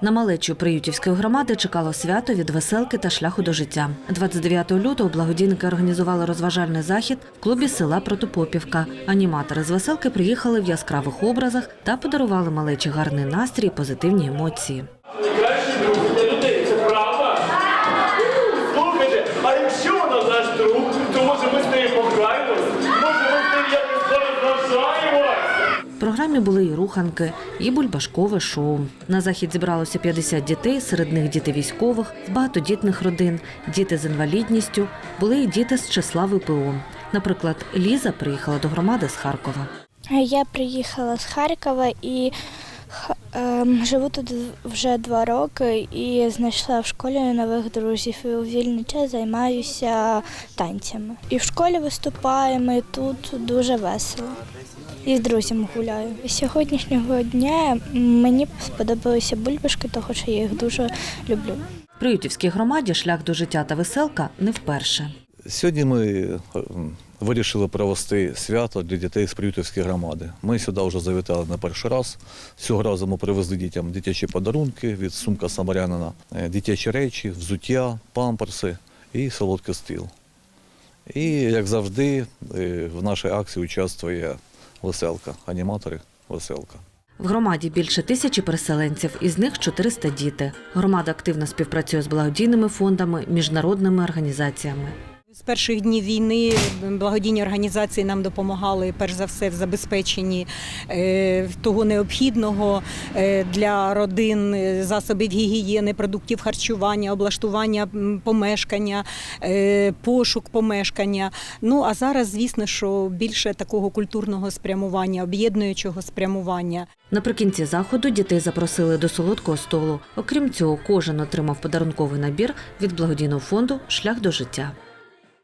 На малечу Приютівської громади чекало свято від веселки та шляху до життя. 29 лютого благодійники організували розважальний захід в клубі села Протопопівка. Аніматори з веселки приїхали в яскравих образах та подарували малечі гарний настрій і позитивні емоції. А якщо вона наш друг, то може ми з нею пограємось? Може ми з нею якось порозважаємось? В програмі були і руханки, і бульбашкове шоу. На захід зібралося 50 дітей, серед них діти військових, з багатодітних родин, діти з інвалідністю, були і діти з числа ВПО. Наприклад, Ліза приїхала до громади з Харкова. Я приїхала з Харкова і ем, живу тут вже два роки і знайшла в школі нових друзів. І у вільний час займаюся танцями. І в школі виступаємо, і тут дуже весело. І з друзями гуляю. З Сьогоднішнього дня мені сподобалися бульбашки, тому що я їх дуже люблю. В Приютівській громаді шлях до життя та веселка не вперше. Сьогодні ми е, вирішили провести свято для дітей з Приютівської громади. Ми сюди вже завітали не перший раз. Цього разу ми привезли дітям дитячі подарунки від сумка Самарянина, е, дитячі речі, взуття, памперси і солодкий стіл. І, як завжди, е, в нашій акції участвує веселка, аніматори веселка. В громаді більше тисячі переселенців, із них 400 діти. Громада активно співпрацює з благодійними фондами, міжнародними організаціями. З перших днів війни благодійні організації нам допомагали перш за все в забезпеченні е, того необхідного е, для родин е, засобів гігієни, продуктів харчування, облаштування помешкання, пошук помешкання. Ну а зараз, звісно, що більше такого культурного спрямування, об'єднуючого спрямування. Наприкінці заходу дітей запросили до солодкого столу. Окрім цього, кожен отримав подарунковий набір від благодійного фонду Шлях до життя.